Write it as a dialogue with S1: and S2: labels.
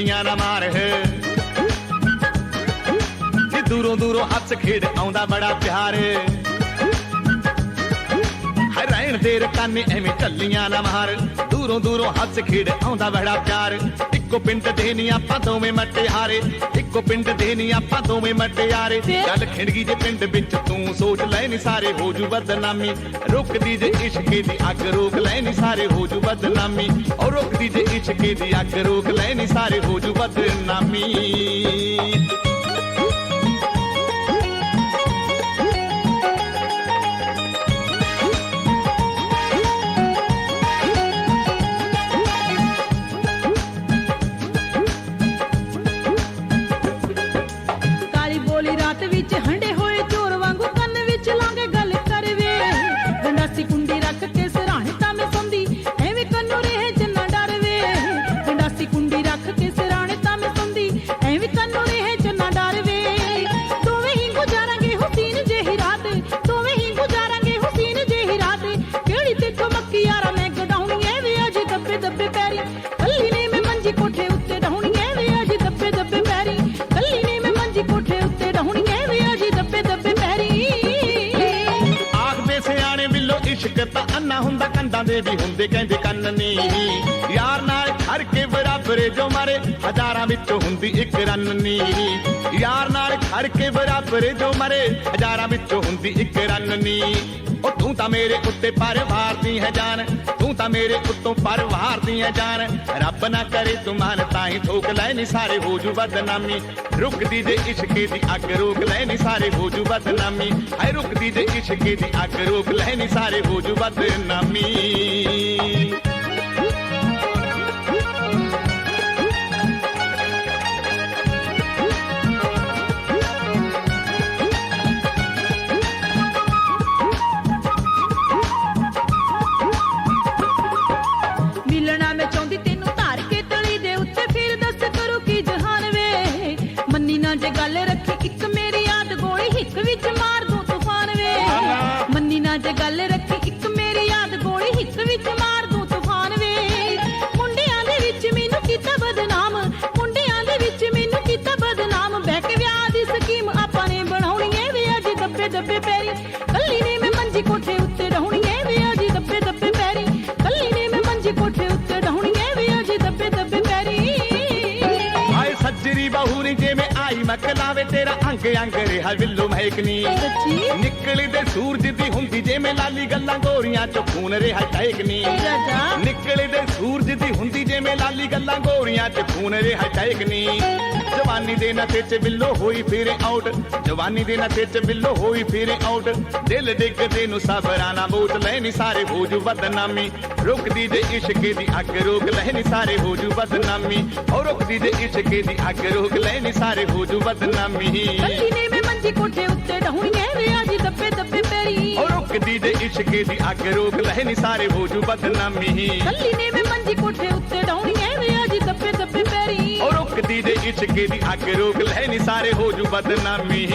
S1: ਟੱਲੀਆਂ ਨਾ ਮਾਰ ਜੇ ਦੂਰੋਂ ਦੂਰੋਂ ਹੱਥ ਖੇਡ ਆਉਂਦਾ ਬੜਾ ਪਿਆਰ ਦੇ ਰਕਾਨੇ ਐਵੇਂ ਟੱਲੀਆਂ ਨਾ ਮਾਰ। ਦੂਰੋਂ ਦੂਰੋਂ ਹੱਸ ਖੇਡ ਆਉਂਦਾ ਬੜਾ ਪਿਆਰ। ਇੱਕੋ ਪਿੰਡ ਦੇ ਨੀ ਆਪਾਂ ਦੋਵੇਂ ਮਟਿਆਰੇ ਇੱਕੋ ਪਿੰਡ ਦੇ ਨੀ ਆਪਾਂ ਦੋਵੇਂ ਮਟਿਆਰੇ ਗੱਲ ਖਿੰਡਗੀ ਜੇ ਪਿੰਡ ਵਿੱਚ ਤੂੰ ਸੋਚ ਲੈ ਨੀ ਸਾਰੇ, ਹੋ ਜੂ ਬਦਨਾਮੀ। ਰੁਕਦੀ ਜੇ ਇਸ਼ਕੇ ਦੀ ਅੱਗ, ਰੋਕ ਲੈ ਨੀ ਸਾਰੇ, ਹੋ ਜੂ ਬਦਨਾਮੀ। ਔਰ ਰੁਕਦੀ ਜੇ ਇਸ਼ਕੇ ਦੀ ਅੱਗ, ਰੋਕ ਲੈ ਨੀ ਸਾਰੇ, ਹੋ ਜੂ ਬਦਨਾਮੀ। ਇਸ਼ਕ ਤਾਂ ਅੰਨਾ ਹੁੰਦਾ ਕੰਦਾਂ ਦੇ ਵੀ ਹੁੰਦੇ ਕਹਿੰਦੇ ਕੰਨ ਨੀ ਯਾਰ ਨਾਲ ਖੜ ਕੇ ਬਰਾਬਰੇ ਜੋ ਮਾਰੇ, ਹਜ਼ਾਰਾਂ ਵਿੱਚੋਂ ਹੁੰਦੀ ਇੱਕ ਰੰਨ ਯਾਰ ਨਾਲ ਖੜ ਕੇ ਬਰਾਬਰੇ ਜੋ ਮਰੇ, ਹਜ਼ਾਰਾਂ ਵਿੱਚੋਂ ਹੁੰਦੀ ਇੱਕ ਰੰਨ ਨੀ ਉਹ ਤੂੰ ਤਾਂ ਮੇਰੇ ਉੱਤੇ ਪਰਵਾਰ ਦੀ ਹੈ ਜਾਨ ਤੂੰ ਤਾਂ ਮੇਰੇ ਉੱਤੋਂ ਪਰਵਾਰ ਦੀ ਹੈ ਜਾਨ। ਰੱਬ ਨਾ ਕਰੇ ਤੂੰ ਮਨ ਤਾਂ ਹੀ ਠੋਕ ਲੈ, ਨੀ ਸਾਰੇ ਹੋ ਜੂ ਬਦਨਾਮੀ। ਰੁਕਦੀ ਜੇ ਇਸ਼ਕੇ ਦੀ ਅੱਗ ਰੋਕ ਲੈ, ਨੀ ਸਾਰੇ ਹੋ ਜੂ ਬਦਨਾਮੀ। ਹਾਏ, ਰੁਕਦੀ ਜੇ ਇਸ਼ਕੇ ਦੀ ਅੱਗ ਰੋਕ ਲੈ, ਨੀ ਸਾਰੇ ਹੋ ਜੂ ਬਦਨਾਮੀ। ਮਕਲਾਵੇ ਤੇਰਾ ਅੰਗ ਅੰਗ ਰਿਹਾ ਵਿਲੋ ਮਹਿਕਨੀ
S2: ਸੱਚੀ
S1: ਨਿਕਲਦੇ ਸੂਰਜ ਦੀ ਹੁੰਦੀ ਜਿਵੇਂ ਲਾਲੀ ਗੱਲਾਂ ਗੋਰੀਆਂ ਚੋਂ ਖੂਨ ਰਿਹਾ ਟੈਕਨੀ
S2: ਰਾਜਾ
S1: ਹੁੰਦੀ ਜਿਵੇਂ ਲਾਲੀ ਗੱਲਾਂ ਗੋਰੀਆਂ ਚ ਖੂਨ ਰਿਹਾ ਟੈਕਨੀ ਜਵਾਨੀ ਦੇ ਨਸ਼ੇ ਚ ਬਿੱਲੋ ਹੋਈ ਫਿਰੇ ਆਊਟ। ਜਵਾਨੀ ਦੇ ਨਸ਼ੇ ਚ ਬਿੱਲੋ ਹੋਈ ਫਿਰੇ ਆਊਟ। ਦਿਲ ਡਿੱਗਦੇ ਨੂੰ ਸਬਰਾਂ ਬੋਟ ਲੈ ਸਾਰੇ, ਹੋ ਜੂ ਬਦਨਾਮੀ। ਰੁਕਦੀ ਜੇ ਇਸ਼ਕੇ ਦੀ ਅੱਗ ਰੋਕ ਲੈਣੀ ਸਾਰੇ, ਹੋ ਜੂ ਬਦਨਾਮੀ। ਔਰ ਰੁਕਦੀ ਜੇ ਇਸ਼ਕੇ ਦੀ ਅੱਗ ਰੋਕ ਲੈਣੀ ਸਾਰੇ, ਹੋ ਜੂ ਬਦਨਾਮੀ।
S2: ਕੱਲੀ ਨੇ ਮੈਂ ਮੰਜੀ ਕੋਠੇ ਉੱਤੇ ਰਹੂਣੀ ਵੇ ਅੱਜ ਦੱਬੇ ਦੱਬੇ
S1: ਇਸ਼ਕੇ ਦੀ ਅੱਗ ਰੋਕ ਲੈ ਨੀ ਸਾਰੇ ਹੋ ਜੂ ਬਦਨਾਮੀ।
S2: ਕੱਲੀ ਨੇ ਮੈਂ ਮੰਜੀ ਕੋਠੇ ਉੱਤੇ ਡਾਉਣੀ ਐ ਵੇ ਅੱਜ ਦੱਬੇ ਦੱਬੇ ਪੈਰੀ।
S1: ਔਰ ਰੁਕਦੀ ਜੇ ਇਸ਼ਕੇ ਦੀ ਅੱਗ ਰੋਕ ਲੈ ਨੀ ਸਾਰੇ ਹੋ ਜੂ ਬਦਨਾਮੀ।